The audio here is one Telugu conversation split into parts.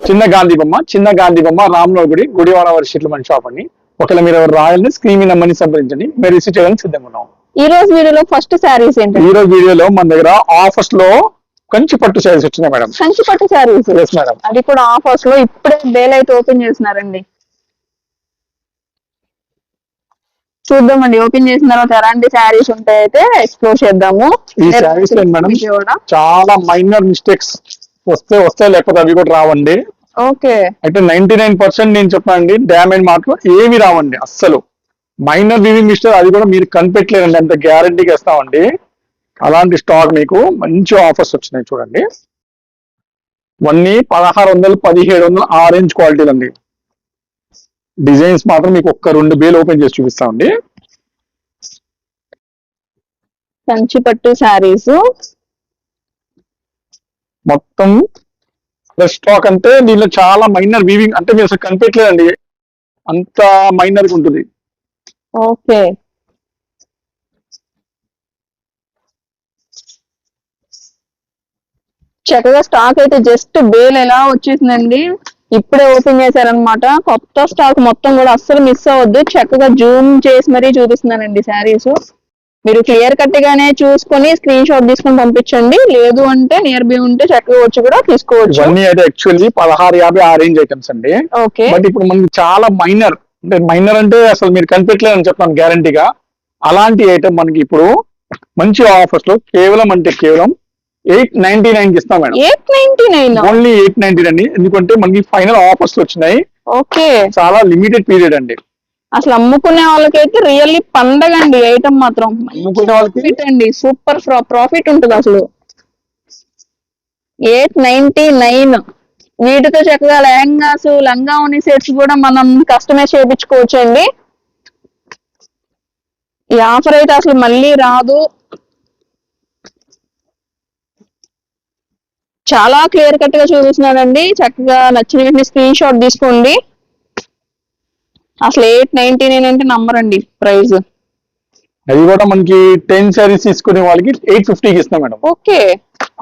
చిన్న గాంధీ బొమ్మ చిన్న గాంధీ బొమ్మ రామ్నగర్ గుడి గుడివాడ వర్షిట్లు మన షాప్ అండి. ఒకవేళ మీరు ఎవరు రాయాలని స్క్రీన్ మీద నెంబర్ని సంప్రదించండి మీరు రిసీవ్ చేయడానికి సిద్ధంగా ఉన్నాం. ఈ రోజు వీడియోలో ఫస్ట్ శారీస్ ఏంటి? ఈ రోజు వీడియోలో మన దగ్గర ఆఫర్స్లో కంచి పట్టు శారీస్ వచ్చినాయి మేడం. కంచి పట్టు శారీస్ ఎస్ మేడం అది కూడా ఆఫర్స్లో ఇప్పుడే బేల్ అయితే ఓపెన్ చేస్తున్నారండి చూద్దామండి. ఓపెన్ చేసిన తర్వాత ఎలాంటి శారీస్ ఉంటాయైతే ఎక్స్ప్లోర్ చేద్దాము. ఈ శారీస్ మేడం? చాలా మైనర్ మిస్టేక్స్ వస్తే వస్తాయి లేకపోతే అవి కూడా రావండి. ఓకే. అయితే నైన్టీ నైన్ పర్సెంట్ నేను చెప్పానండి డ్యామేజ్ మాత్రం ఏమి రావండి అస్సలు. మైనర్ వివింగ్ మిస్టేక్ అది కూడా మీరు కనిపెట్టలేరండి అంత గ్యారంటీగా ఇస్తామండి. అలాంటి స్టాక్ మీకు మంచి ఆఫర్స్ వచ్చినాయి చూడండి. ఇవన్నీ పదహారు వందలు పదిహేడు వందలు ఆరెంజ్ క్వాలిటీలు అండి డిజైన్స్ మాత్రం మీకు ఒక్క రెండు వేలు ఓపెన్ చేసి చూపిస్తామండి. కంచి పట్టు శారీస్. మొత్తం స్టాక్ అంటే దీనిలో చాలా మైనర్ వీవింగ్ అంటే మీరు అసలు కనిపెట్టలేదండి అంత మైనర్ ఉంటుంది. ఓకే. చక్కగా స్టాక్ అయితే జస్ట్ బేల్ ఎలా వచ్చేసిందండి? ఇప్పుడే ఓపెన్ చేశారనమాట కొత్త స్టాక్ మొత్తం కూడా అస్సలు మిస్ అవ్వద్దు. చక్కగా జూమ్ చేసి మరీ చూపిస్తున్నానండి శారీస్. మీరు క్లియర్ కట్ గానే చూసుకొని స్క్రీన్ షాట్ తీసుకొని పంపించండి. లేదు అంటే నియర్ బై ఉంటే చక్కగా వచ్చి కూడా తీసుకోవచ్చు. ఇవన్నీ అయితే యాక్చువల్లీ పదహారు యాభై ఆరెంజ్ ఐటమ్స్ అండి. ఓకే. బట్ ఇప్పుడు మనకి చాలా మైనర్ అంటే మైనర్ అంటే అసలు మీరు కనిపెట్టలేదని చెప్తాను గ్యారంటీగా అలాంటి ఐటమ్ మనకి ఇప్పుడు మంచి ఆఫర్స్లో కేవలం అంటే కేవలం ఎయిట్ నైన్టీ నైన్కి ఇస్తాం madam. Eight ninety nine only eight ninety అండి. ఎందుకంటే మనకి ఫైనల్ ఆఫర్స్ వచ్చినాయి. ఓకే. చాలా లిమిటెడ్ పీరియడ్ అండి. అసలు అమ్ముకునే వాళ్ళకైతే రియల్లీ పండగ అండి ఐటమ్ మాత్రం. ప్రాఫిట్ అండి. సూపర్ ప్రాఫిట్ ఉంటుంది అసలు. Eight ninety nine. వీటితో చక్కగా లెహంగాస్ లంగా ఉని సెట్స్ కూడా మనం కస్టమైజ్ చేయించుకోవచ్చు అండి. ఈ ఆఫర్ అయితే అసలు మళ్ళీ రాదు. చాలా క్లియర్ కట్గా చూపిస్తున్నానండి చక్కగా నచ్చిన వెంటనే స్క్రీన్ షాట్ తీసుకోండి. అసలు ఎయిట్ నైన్టీ నైన్ అంటే నంబర్ అండి ప్రైస్. అది కూడా మనకి టెన్ సారీస్ తీసుకునే వాళ్ళకి ఎయిట్ ఫిఫ్టీకి ఇస్తాం మేడం. ఓకే.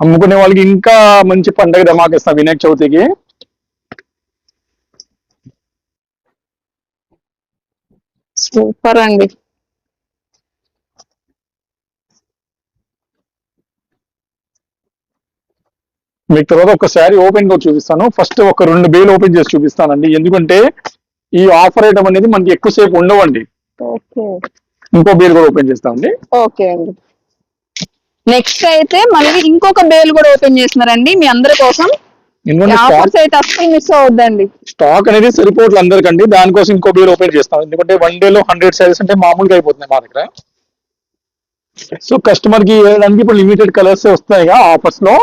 అమ్ముకునే వాళ్ళకి ఇంకా మంచి పండగ ధమాకి ఇస్తాం వినాయక చవితికి. సూపర్ అండి. మీకు తర్వాత ఒక శారీ ఓపెన్గా చూపిస్తాను. ఫస్ట్ ఒక రెండు వేలు ఓపెన్ చేసి చూపిస్తానండి. ఎందుకంటే ఈ ఆఫర్ ఐటమ్ అనేది మనకి ఎక్కువసేపు ఉండవండి. ఓకే. ఇంకో బేల్ కూడా ఓపెన్ చేస్తామండి. ఓకే అండి. నెక్స్ట్ అయితే మళ్ళీ ఇంకొక బేల్ కూడా ఓపెన్ చేస్తున్నారండి మీ అందరి కోసం. ఆఫర్స్ అయితే అస్సలు మిస్ అవద్దండి స్టాక్ అనేది సరిపోవట్లేదు అందరికండి. దానికోసం ఇంకో బేల్ ఓపెన్ చేస్తాం. ఎందుకంటే వన్ డే లో హండ్రెడ్ శారీస్ అంటే మామూలుగా అయిపోతున్నాయి మా దగ్గర. సో కస్టమర్కి ఇప్పుడు లిమిటెడ్ కలర్స్ వస్తాయి ఆఫర్స్లో.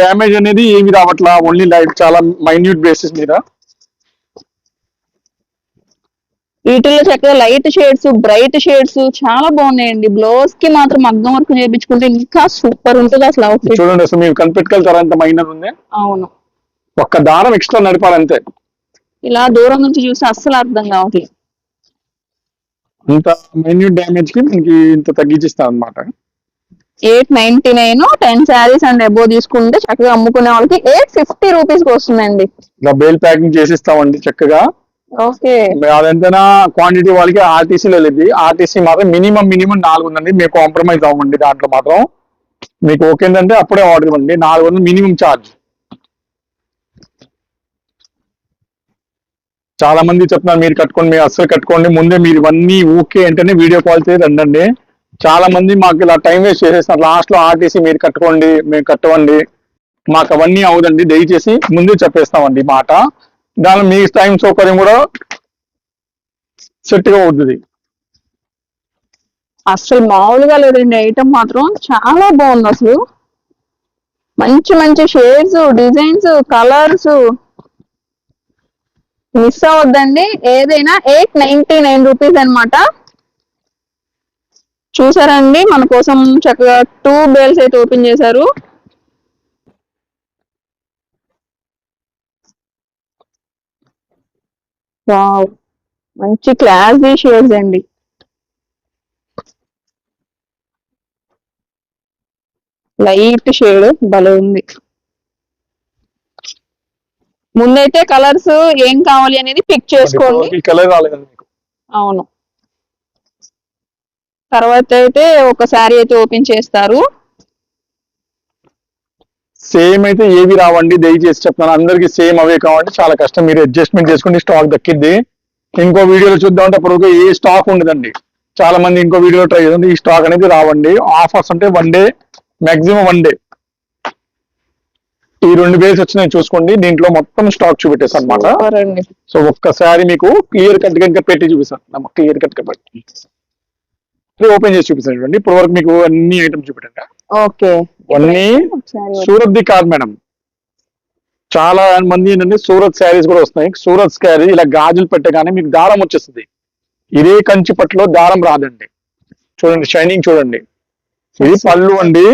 డ్యామేజ్ అనేది ఏమి రావట్లా? ఓన్లీ లైట్ చాలా మైన్యూట్ బేసిస్ మీద. వీటిల్లో చక్కగా లైట్ షేడ్స్ బ్రైట్ షేడ్స్ చాలా బాగున్నాయండి. బ్లౌజ్కి మాత్రం మగ్గం వర్క్ చేయించుకుంటే ఇంకా సూపర్ ఉంటుంది అసలు అవుట్ఫిట్ చూడండి అసలు మీరు కనిపెట్టుకెళ్తారా? మైనర్ ఉంది? అవును. ఒక్క దారం ఎక్స్ట్రా నడిపాలంతే. ఇలా దూరం నుంచి చూస్తే అస్సలు అర్థం కావట్లేదు ఇంత మైన్యూట్ డ్యామేజ్కి మనకి ఇంత తగ్గించిస్తాం అనమాట eight ninety nine ten saris and above తీసుకుంటే చక్కగా అమ్ముకునే వాళ్ళకి ఎయిట్ ఫిఫ్టీ రూపీస్కి వస్తుందండి. ఇలా బేల్ ప్యాకింగ్ చేసిస్తామండి చక్కగా. అదెంతైనా? క్వాంటిటీ వాళ్ళకి ఆర్టీసీలో వెళ్ళింది ఆర్టీసీ మాత్రం మినిమం మినిమం నాలుగు ఉందండి మేము కాంప్రమైజ్ అవ్వండి దాంట్లో మాత్రం. మీకు ఓకే ఏంటంటే అప్పుడే ఆర్డర్ ఇవ్వండి. నాలుగు వందలు మినిమం ఛార్జ్ చాలా మంది చెప్తున్నారు మీరు కట్టుకోండి మీరు అస్సలు కట్టుకోండి. ముందే మీరు ఇవన్నీ ఓకే అంటేనే వీడియో కాల్ చేసి రండి చాలా మంది మాకు ఇలా టైం వేస్ట్ చేసేస్తారు లాస్ట్లో ఆర్టీసీ మీరు కట్టుకోండి మేము కట్టవండి. మాకు అవన్నీ అవదండి. దయచేసి ముందే చెప్పేస్తామండి మాట. దాని మీ టైం సౌకర్యం కూడా సెట్గా అవుతుంది అసలు మామూలుగా లేదండి ఐటమ్ మాత్రం చాలా బాగుంది అసలు. మంచి మంచి షేడ్స్ డిజైన్స్ కలర్స్. మిస్ అవ్వద్దండి ఏదైనా ఎయిట్ నైన్టీ నైన్ రూపీస్ అన్నమాట. చూసారండి మన కోసం చక్కగా టూ బేల్స్ అయితే ఓపెన్ చేశారు. వావ్. మంచి క్లాసీ షేడ్స్ అండి. లైట్ షేడ్ భలే ఉంది. ముందైతే కలర్స్ ఏం కావాలి అనేది పిక్ చేసుకోండి. కలర్ అవును. తర్వాత అయితే ఒక శారీ అయితే ఓపెన్ చేస్తారు. సేమ్ అయితే ఏవి రావండి దయచేసి చెప్తాను అందరికి సేమ్ అవే కావండి. చాలా కష్టం. మీరు అడ్జస్ట్మెంట్ చేసుకుని స్టాక్ దక్కిద్ది. ఇంకో వీడియోలో చూద్దామంటే అప్పుడు ఏ స్టాక్ ఉండదండి. చాలా మంది ఇంకో వీడియో ట్రై చేస్తుంది ఈ స్టాక్ అనేది రావండి. ఆఫర్స్ అంటే one day maximum one day. ఈ రెండు బేస్ వచ్చినాయి చూసుకోండి. దీంట్లో మొత్తం స్టాక్ చూపెట్టేసి అనమాట సో ఒక్కసారి మీకు క్లియర్ కట్ ఇంకా పెట్టి చూపిస్తాను. క్లియర్ కట్గా పెట్టి ఓపెన్ చేసి చూపిస్తాను చూడండి. ఇప్పుడు వరకు మీకు అన్ని ఐటమ్స్ చూపెట్టండి ఓకే. సూరత్ ది కాదు మేడం. చాలా మంది ఏంటంటే సూరత్ శారీస్ కూడా వస్తున్నాయి. సూరత్ శారీ ఇలా గాజులు పెట్టగానే మీకు దారం వచ్చేస్తుంది. ఇదే కంచి పట్టులో దారం రాదండి. చూడండి షైనింగ్ చూడండి. ఇది పళ్ళు అండి.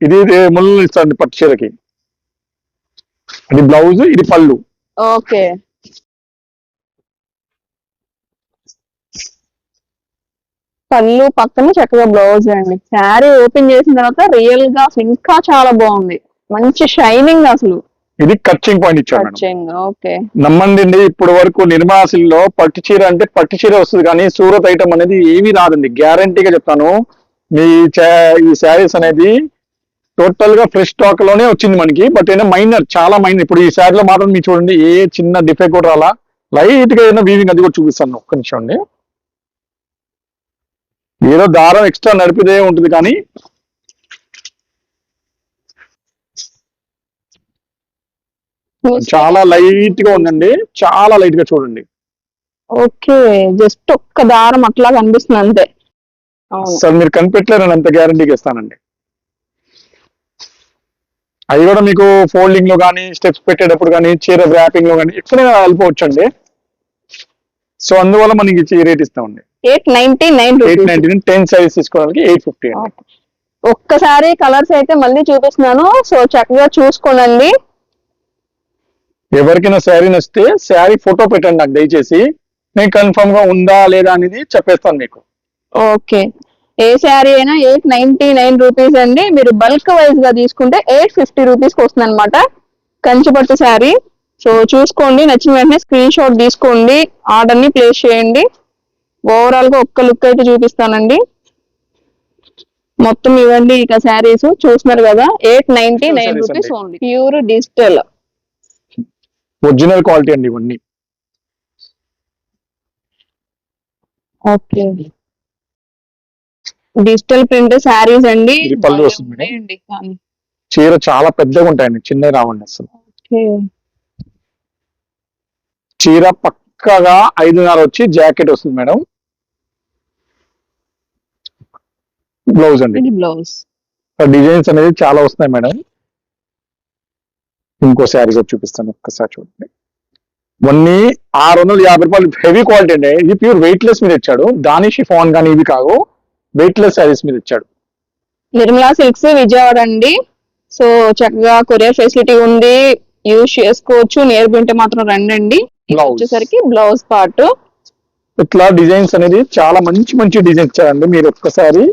ఇది ముళ్ళు ఇస్తాండి పట్టు చీరకి. ఇది బ్లౌజ్ ఇది పళ్ళు. ఓకే. పళ్ళు పక్కన చక్కగా బ్లౌజ్ అండి. శారీ ఓపెన్ చేసిన తర్వాత రియల్గా ఇంకా చాలా బాగుంది. మంచి షైనింగ్ అసలు. ఇది కచ్చింగ్ పాయింట్ ఇచ్చాడు ఓకే నమ్మండి ఇప్పుడు వరకు నిర్మాసిల్లో పట్టు చీర అంటే పట్టు చీర వస్తుంది కానీ సూరత్ ఐటమ్ అనేది ఏమీ రాదండి. గ్యారంటీగా చెప్తాను. మీ ఈ శారీస్ అనేది టోటల్గా ఫ్రెష్ స్టాక్లోనే వచ్చింది మనకి. బట్ ఏదైనా మైనర్ చాలా మైనర్ ఇప్పుడు ఈ శారీలో మాత్రం మీరు చూడండి ఏ చిన్న డిఫెక్ట్ కూడా రాలా. లైట్గా ఏదైనా వీవింగ్ అది కూడా చూపిస్తాను. ఒక్క నిమిషం అండి. ఏదో దారం ఎక్స్ట్రా నడిపిదే ఉంటుంది కానీ చాలా లైట్గా ఉందండి. చాలా లైట్గా చూడండి. ఓకే. జస్ట్ ఒక్క దారం అట్లా కనిపిస్తుంది అంతే. అసలు మీరు కనిపెట్టలేరని అంత గ్యారంటీకి ఇస్తానండి. అవి కూడా మీకు ఫోల్డింగ్లో కానీ స్టెప్స్ పెట్టేటప్పుడు కానీ చీర ర్యాపింగ్లో కానీ ఎక్కడైనా వెళ్ళిపోవచ్చు అండి సో అందువల్ల మనకి ఈ రేట్ ఇస్తామండి. Eight ninety nine eight ninety ten size తీసుకోవడానికి ఎయిట్ ఫిఫ్టీ ఒక్కసారి కలర్స్ అయితే మళ్ళీ చూపిస్తున్నాను. సో చక్కగా చూసుకోనండి. ఎవరికైనా శారీ నచ్చితే శారీ ఫోటో పెట్టండి నాకు దయచేసి. నేను కన్ఫర్మ్గా ఉందా లేదా అనేది చెప్పేస్తాను మీకు. ఓకే. ఏ శారీ అయినా ఎయిట్ నైన్టీ నైన్ రూపీస్ అండి. మీరు బల్క్ వైజ్గా తీసుకుంటే ఎయిట్ ఫిఫ్టీ రూపీస్కి వస్తుంది అనమాట కంచిపట్టు శారీ. సో చూసుకోండి. నచ్చిన వెంటనే స్క్రీన్ షాట్ తీసుకోండి. ఆర్డర్ని ప్లేస్ చేయండి. ఓవరాల్గా ఒక్క లుక్ అయితే చూపిస్తానండి. మొత్తం ఇవ్వండి ఇక శారీస్ చూస్తున్నారు కదా eight ninety nine rupees. Only pure digital original quality అండి ఇవన్నీ. ఓకే డిజిటల్ ప్రింట్ శారీస్ అండి. చీర చాలా పెద్దగా ఉంటాయండి చిన్నవి రావండి అసలు. చీర పక్కగా ఐదున్నర వచ్చి జాకెట్ వస్తుంది మేడం. బ్లౌజ్ అండి. బ్లౌజ్. డిజైన్స్ అనేది చాలా వస్తున్నాయి మేడం. ఇంకో శారీ కూడా చూపిస్తాను ఒక్కసారి చూడండి. ఇవన్నీ ఆరు వందల యాభై రూపాయలు హెవీ క్వాలిటీ అండి. ఇది ప్యూర్ వెయిట్ లెస్ మీద ఇచ్చాడు. దాని షిఫాన్ కానీ ఇవి కావు. వెయిట్ లెస్ శారీస్ మీద ఇచ్చాడు. నిర్మలా సిల్క్స్ విజయవాడ అండి. సో చక్కగా కొరియర్ ఫెసిలిటీ ఉంది. యూజ్ చేసుకోవచ్చు. నేర్పింటే మాత్రం రండి ఇది. వచ్చేసరికి బ్లౌజ్ పార్ట్ ఇట్లా డిజైన్స్ అనేది చాలా మంచి మంచి డిజైన్స్ ఇచ్చారండి మీరు ఒక్కసారి.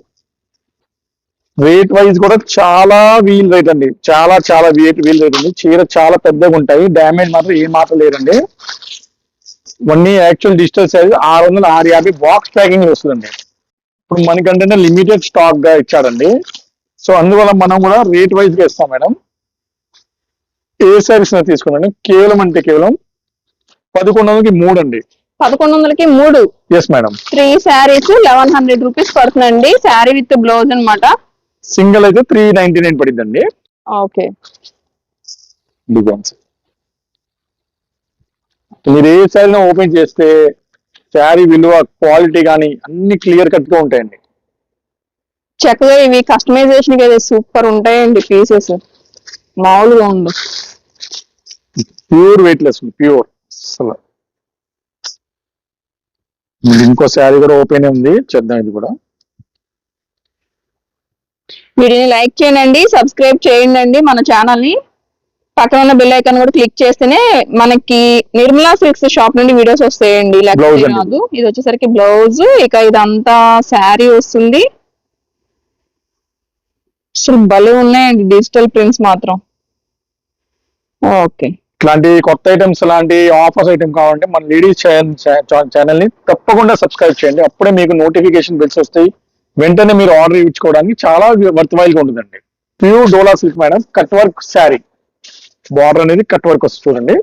రేట్ వైజ్ కూడా చాలా వీల్ రేట్ అండి. చాలా చాలా వీల్ వీల్ రేట్ అండి. చీర చాలా పెద్దగా ఉంటాయి. డ్యామేజ్ మాత్రం ఏ మాత్రం లేదండి. ఇవన్నీ యాక్చువల్ డిజిటల్ సైజ్ ఆరు వందల ఆరు యాభై బాక్స్ ప్యాకింగ్ వస్తుందండి. ఇప్పుడు మనకంటే లిమిటెడ్ స్టాక్గా ఇచ్చాడండి సో అందువల్ల మనం కూడా రేట్ వైజ్గా ఇస్తాం మేడం. ఏ సారీస్ తీసుకున్నాను కేవలం అంటే కేవలం పదకొండు వందలకి మూడు. అండి పదకొండు వందలకి మూడు yes madam three saris eleven hundred rupees పడుతుందండి శారీ విత్ బ్లౌజ్ అన్నమాట. సింగిల్ అయితే త్రీ నైన్టీ నైన్ పడిందండి ఓకే. డిజైన్స్ మీరు ఏ శారీని ఓపెన్ చేస్తే శారీ విలువ క్వాలిటీ కానీ అన్ని క్లియర్ కట్గా ఉంటాయండి. చక్కగా ఇవి కస్టమైజేషన్ అయితే సూపర్ ఉంటాయండి పీసెస్ మామూలుగా ఉండు ప్యూర్ వెయిట్ లెస్ ప్యూర్ అసలు. ఇంకో శారీ కూడా ఓపెన్ ఉంది. చేద్దాం ఇది కూడా. వీడిని లైక్ చేయండి సబ్స్క్రైబ్ చేయండి మన ఛానల్ని పక్కన ఉన్న బెల్ ఐకాన్ కూడా క్లిక్ చేస్తేనే మనకి నిర్మలా సిల్క్స్ షాప్ నుండి వీడియోస్ వస్తాయండి. కాదు. ఇది వచ్చేసరికి బ్లౌజ్ ఇక ఇదంతా శారీ వస్తుంది. అసలు భలే ఉన్నాయండి డిజిటల్ ప్రింట్స్ మాత్రం. ఓకే. ఇట్లాంటి కొత్త ఐటమ్స్ లాంటి ఆఫర్స్ ఐటమ్ కావాలంటే మన లేడీస్ ఛానల్ని తప్పకుండా సబ్స్క్రైబ్ చేయండి. అప్పుడే మీకు నోటిఫికేషన్ బిల్స్ వస్తాయి. వెంటనే మీరు ఆర్డర్ ఇచ్చుకోవడానికి చాలా వర్త్ వైల్గా ఉంటుందండి. Pure Dola silk madam cut work sari border అనేది కట్ వర్క్ వస్తుంది చూడండి.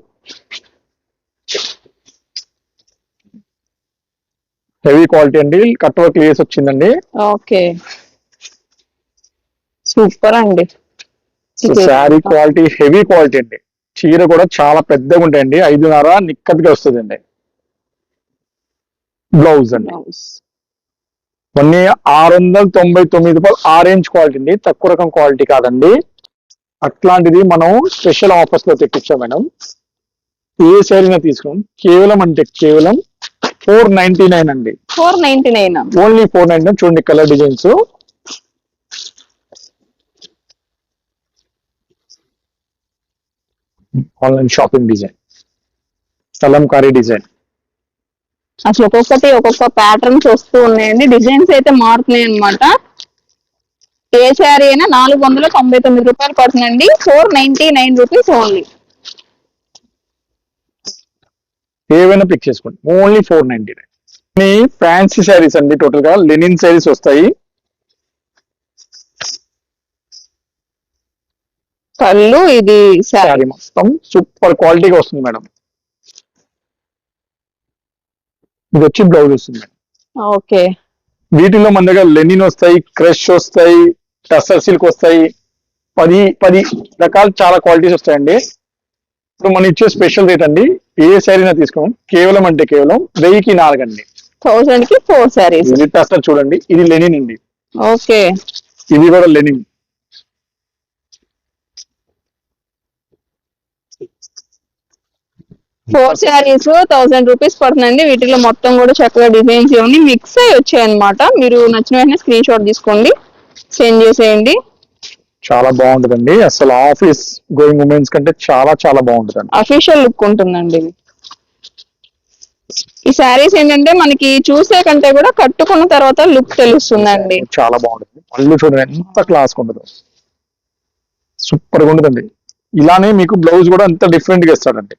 హెవీ క్వాలిటీ అండి. కట్ వర్క్ లేస్ వచ్చిందండి. ఓకే. సూపర్ అండి. శారీ క్వాలిటీ హెవీ క్వాలిటీ అండి. చీర కూడా చాలా పెద్దగా ఉంటాయండి. ఐదున్నర నిక్కదిగా వస్తుందండి. బ్లౌజ్ అండి. కొన్ని ఆరు వందల తొంభై తొమ్మిది రూపాయలు ఆరెంజ్ క్వాలిటీ అండి. తక్కువ రకం క్వాలిటీ కాదండి. అట్లాంటిది మనం స్పెషల్ ఆఫర్స్లో తెప్పించాం మేడం. ఏ శారీనా తీసుకున్నాం కేవలం అంటే కేవలం ఫోర్ నైన్టీ నైన్ అండి. Four ninety nine only four ninety nine. చూడండి colour designs. Online shopping design kalamkari design అసలు ఒక్కొక్కటి ఒక్కొక్క ప్యాటర్న్స్ వస్తూ ఉన్నాయండి. డిజైన్స్ అయితే మారుతున్నాయి అన్నమాట. ఏ శారీ అయినా నాలుగు వందల తొంభై తొమ్మిది రూపాయలు పడుతుందండి. Four ninety nine rupees only ఏవైనా పిక్ చేసుకోండి. Only four ninety nine fancy saris అండి. టోటల్గా లెనిన్ శారీస్ వస్తాయి. కళ్ళు ఇది శారీ శారీ మొత్తం. సూపర్ క్వాలిటీగా వస్తుంది మేడం. ఇది వచ్చి బ్లౌజ్ వస్తుంది మేడం. ఓకే. వీటిలో మన దగ్గర లెనిన్ వస్తాయి క్రష్ వస్తాయి టసర్ సిల్క్ వస్తాయి. పది పది రకాల చాలా క్వాలిటీస్ వస్తాయండి. ఇప్పుడు మనం ఇచ్చే స్పెషల్ రేట్ అండి. ఏ శారీనా తీసుకోం కేవలం అంటే కేవలం వెయ్యికి నాలుగు అండి థౌసండ్కి ఫోర్ శారీస్. ఇది టసర్ చూడండి. ఇది లెనిన్ అండి. ఓకే. ఇది కూడా linen. Four saris thousand rupees పడుతుందండి. వీటిలో మొత్తం కూడా చక్కగా డిజైన్స్ ఇవన్నీ మిక్స్ అయ్యి వచ్చాయి అనమాట మీరు నచ్చిన వెంటనే స్క్రీన్ షాట్ తీసుకోండి. సెండ్ చేసేయండి. చాలా బాగుంటుందండి. అసలు ఆఫీస్ గోయింగ్ ఉమెన్స్ కంటే చాలా చాలా బాగుంటుందండి. అఫీషియల్ లుక్ ఉంటుందండి ఇది. ఈ శారీస్ ఏంటంటే మనకి చూసే కంటే కూడా కట్టుకున్న తర్వాత లుక్ తెలుస్తుందండి. చాలా బాగుంటుంది. పళ్ళు చూడండి ఎంత క్లాస్ ఉంటుందో. సూపర్గా ఉంటుందండి. ఇలానే మీకు బ్లౌజ్ కూడా అంత డిఫరెంట్గా ఇస్తాడండి.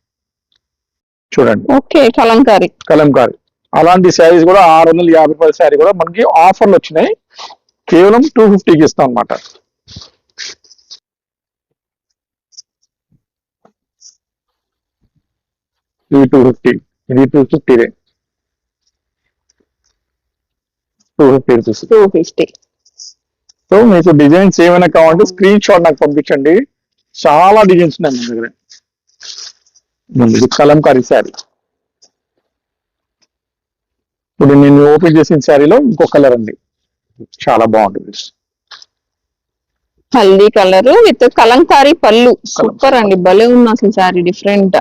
చూడండి. ఓకే కలంకారీ. కలంకారీ. అలాంటి శారీస్ కూడా ఆరు వందల యాభై రూపాయల శారీ కూడా మనకి ఆఫర్లు వచ్చినాయి. కేవలం టూ ఫిఫ్టీకి ఇస్తాం అనమాట ఇది టూ ఫిఫ్టీ. ఇది two fifty two fifty rupees. Two fifty. So మీకు డిజైన్స్ ఏమైనా కావాలంటే స్క్రీన్ షాట్ నాకు పంపించండి. చాలా డిజైన్స్ ఉన్నాయి మన దగ్గర. ఇది కలంకారీ శారీ. ఇప్పుడు నేను ఓపెన్ చేసిన శారీలో ఇంకో కలర్ అండి. చాలా బాగుంటుంది. హల్దీ కలర్ విత్ కలంకారీ పళ్ళు. సూపర్ అండి. భలే ఉంది అసలు శారీ డిఫరెంట్.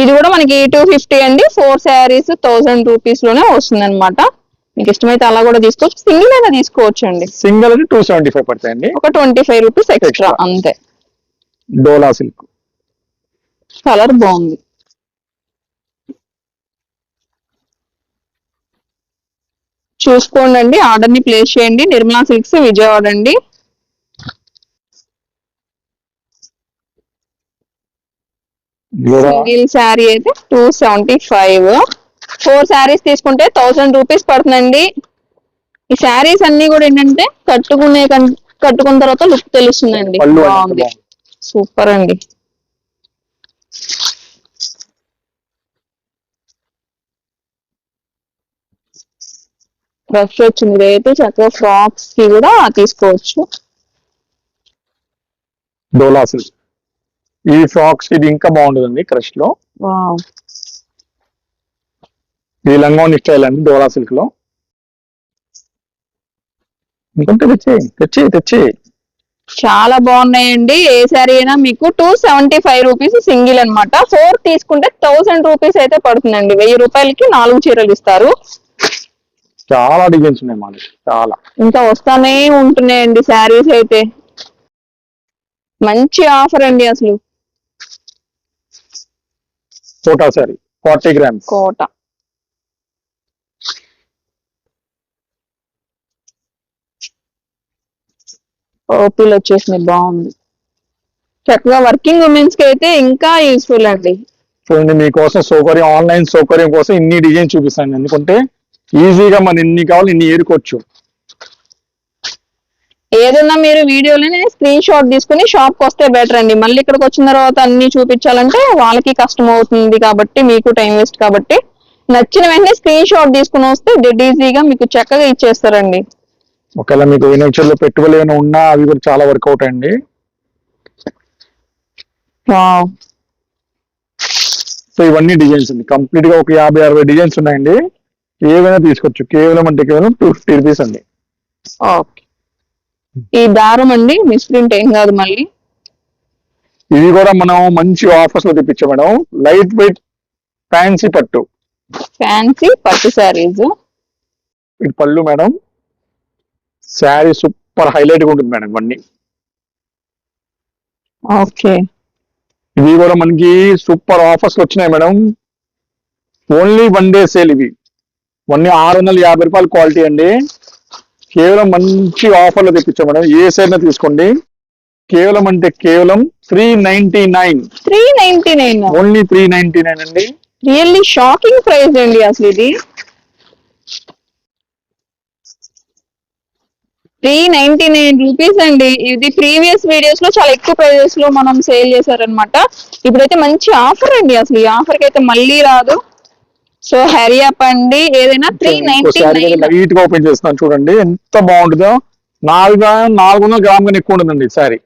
ఇది కూడా మనకి టూ ఫిఫ్టీ అండి. ఫోర్ శారీస్ థౌసండ్ రూపీస్లోనే వస్తుంది అనమాట మీకు ఇష్టమైతే అలా కూడా తీసుకోవచ్చు. సింగిల్ అయినా తీసుకోవచ్చు అండి సింగిల్ టూ సెవెంటీ ఫైవ్ పడతాయండి. ఒక ట్వంటీ ఫైవ్ రూపీస్ ఎక్స్ట్రా. అంతే. డోలా సిల్క్. కలర్ బాగుంది. చూసుకోండి అండి ఆర్డర్ని ప్లేస్ చేయండి. నిర్మలా సిల్క్స్ విజయవాడ అండి. సింగిల్ శారీ అయితే two seventy five four saris తీసుకుంటే థౌసండ్ రూపీస్ పడుతుందండి. ఈ శారీస్ అన్ని కూడా ఏంటంటే కట్టుకునే కన్- కట్టుకున్న తర్వాత లుక్ తెలుస్తుందండి. బాగుంది. సూపర్ అండి. రఫ్ వచ్చింది ఇదైతే చక్కగా ఫ్రాక్స్కి కూడా తీసుకోవచ్చు. డోలా ఈ ఫ్రాక్స్ ఇది ఇంకా బాగుంటుందండి క్రష్లో. ఈ లంగావని స్టైల్ అండి డోలా సిల్క్లో. ఇంకొంటే తెచ్చి తెచ్చి తెచ్చి చాలా బాగున్నాయండి. ఏ శారీ అయినా మీకు two seventy five rupees single అన్నమాట. ఫోర్ తీసుకుంటే థౌసండ్ రూపీస్ అయితే పడుతుందండి. వెయ్యి రూపాయలకి నాలుగు చీరలు ఇస్తారు. చాలా డిజైన్స్ ఉన్నాయి మాది చాలా. ఇంకా వస్తానే ఉంటున్నాయండి శారీస్ అయితే. మంచి ఆఫర్ అండి అసలు. Kota sari forty grams. కోట. ఓపీలు వచ్చేసింది బాగుంది. చక్కగా వర్కింగ్ ఉమెన్స్కి అయితే ఇంకా యూస్ఫుల్ అండి. చూడండి మీకోసం సౌకర్యం ఆన్లైన్ సౌకర్యం కోసం ఇన్ని డిజైన్ చూపిస్తాను ఎందుకంటే ఈజీగా మనం ఎన్ని కావాలి ఇన్ని ఏరుకోవచ్చు. ఏదన్నా మీరు వీడియోలోనే స్క్రీన్ షాట్ తీసుకుని షాప్కి వస్తే బెటర్ అండి. మళ్ళీ ఇక్కడికి వచ్చిన తర్వాత అన్ని చూపించాలంటే వాళ్ళకి కష్టం అవుతుంది కాబట్టి మీకు టైం వేస్ట్ కాబట్టి. నచ్చిన వెంటనే స్క్రీన్ షాట్ తీసుకుని వస్తే డెడ్ ఈజీగా మీకు చక్కగా ఇచ్చేస్తారండి. ఒకవేళ మీకు వినాయకుల్లో పెట్టుబడులు ఏమైనా ఉన్నా అవి కూడా చాలా వర్కౌట్ అండి. సో ఇవన్నీ డిజైన్స్ అండి. కంప్లీట్గా ఒక యాభై అరవై డిజైన్స్ ఉన్నాయండి. ఏవైనా తీసుకోవచ్చు. కేవలం అంటే కేవలం టూ ఫిఫ్టీ రూపీస్ అండి. ఓకే. ఈ దారం అండి మిస్ప్రింట్ ఏం కాదు మళ్ళీ. ఇవి కూడా మనం మంచి ఆఫర్స్లో తెప్పించాం మేడం. లైట్ వెయిట్ ఫ్యాన్సీ పట్టు. ఫ్యాన్సీ పట్టు శారీస్ ఇది పళ్ళు మేడం. శారీ సూపర్ హైలైట్గా ఉంటుంది మేడం ఇవన్నీ. ఓకే. ఇవి కూడా మనకి సూపర్ ఆఫర్స్ వచ్చినాయి madam. Only one day sale ఇవి. ఓన్లీ ఆరు వందల యాభై రూపాయల క్వాలిటీ అండి. కేవలం మంచి ఆఫర్లో తెప్పించాం మేడం. ఏ సైడ్ తీసుకోండి. కేవలం అంటే కేవలం three ninety nine three ninety nine only three ninety nine అండి. రియల్లీ షాకింగ్ ప్రైస్ అండి అసలు ఇది. త్రీ నైన్టీ నైన్ రూపీస్ అండి. ఇది ప్రీవియస్ వీడియోస్లో చాలా ఎక్కువ ప్రైజెస్లో మనం సేల్ చేశారనమాట ఇప్పుడైతే మంచి ఆఫర్ అండి అసలు. ఈ ఆఫర్కి అయితే మళ్ళీ రాదు. సో హరీ అప్ అండి ఏదైనా త్రీ లైట్గా ఓపెన్ చేస్తున్నాను చూడండి ఎంత బాగుంటుందో. నాలుగు నాలుగు వందల గ్రామ్ కన్నా ఎక్కువ ఉంటుందండి శారీ.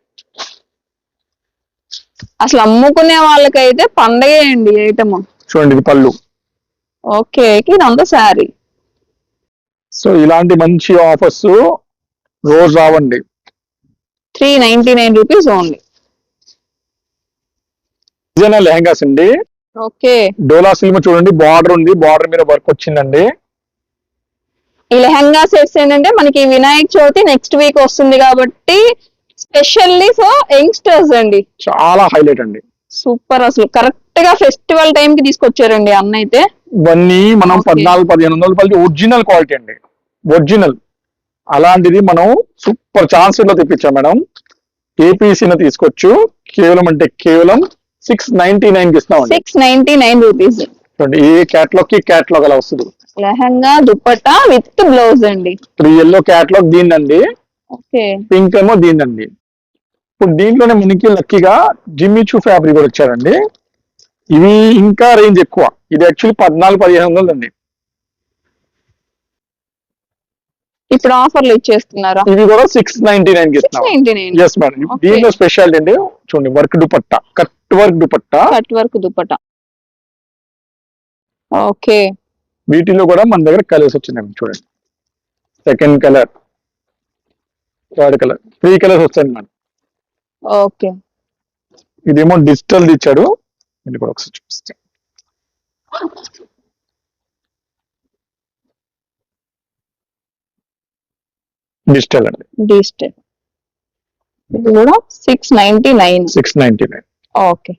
అసలు అమ్ముకునే వాళ్ళకైతే పండగే అండి ఐటమ్. చూడండి ఇది పళ్ళు. ఓకే ఇదంతా శారీ. సో ఇలాంటి మంచి ఆఫర్స్ రోజు రావండి. Three ninety nine rupees only lehengas అండి? డోలా సిల్మ చూడండి బార్డర్ ఉంది బార్డర్ మీద వర్క్ వచ్చిందండి. ఈ లెహంగా సెట్స్ ఏంటంటే మనకి వినాయక చవితి నెక్స్ట్ వీక్ వస్తుంది కాబట్టి స్పెషల్లీ ఫర్ యంగ్స్టర్స్ అండి. చాలా హైలైట్ అండి. సూపర్ అసలు. కరెక్ట్గా ఫెస్టివల్ టైం కి తీసుకొచ్చారండి అన్న అయితే. ఇవన్నీ మనం. పద్నాలుగు పదిహేను వందల రూపాయలకి ఒరిజినల్ క్వాలిటీ అండి. ఒరిజినల్. అలాంటిది మనం సూపర్ ఛాన్స్లో తెప్పించాం మేడం. ఏపీసీని తీసుకోవచ్చు కేవలం అంటే కేవలం సిక్స్ నైన్టీ నైన్కి ఇస్తామండి సిక్స్ నైన్టీ నైన్ రూపీస్ చూడండి ఏ క్యాట్లాగ్కి క్యాట్లాగ్ అలా వస్తుంది. లెహంగా దుప్పట్టా విత్ బ్లౌజ్ అండి. ఇప్పుడు ఎల్లో క్యాట్లాగ్ దీన్నండి. ఓకే. పింక్ ఏమో దీన్నండి. ఇప్పుడు దీంట్లోనే మనకి లక్కీగా జిమ్మిచూ ఫ్యాబ్రిక్ కూడా వచ్చారండి ఇవి ఇంకా రేంజ్ ఎక్కువ. ఇది యాక్చువల్లీ పద్నాలుగు పదిహేను వందలు అండి ఇప్పుడు ఆఫర్లు ఇచ్చేస్తున్నారా? ఇవి కూడా సిక్స్ నైన్టీ నైన్కి ఇస్తున్నాం ఎస్ మేడం. దీనిలో స్పెషాలిటీ అండి. చూడండి work dupatta. Cut work dupatta? Cut work dupatta okay. వీటిలో కూడా మన దగ్గర కలర్స్ వచ్చినాయి చూడండి. Second colour third colour three colours వచ్చాయి మేడం. ఓకే. ఇదేమో డిజిటల్ ఇచ్చాడు. ఇది కూడా ఒకసారి చూపిస్తాను డిజిటల్ అండి. డిజిటల్. ఇది కూడా six ninety nine six ninety nine okay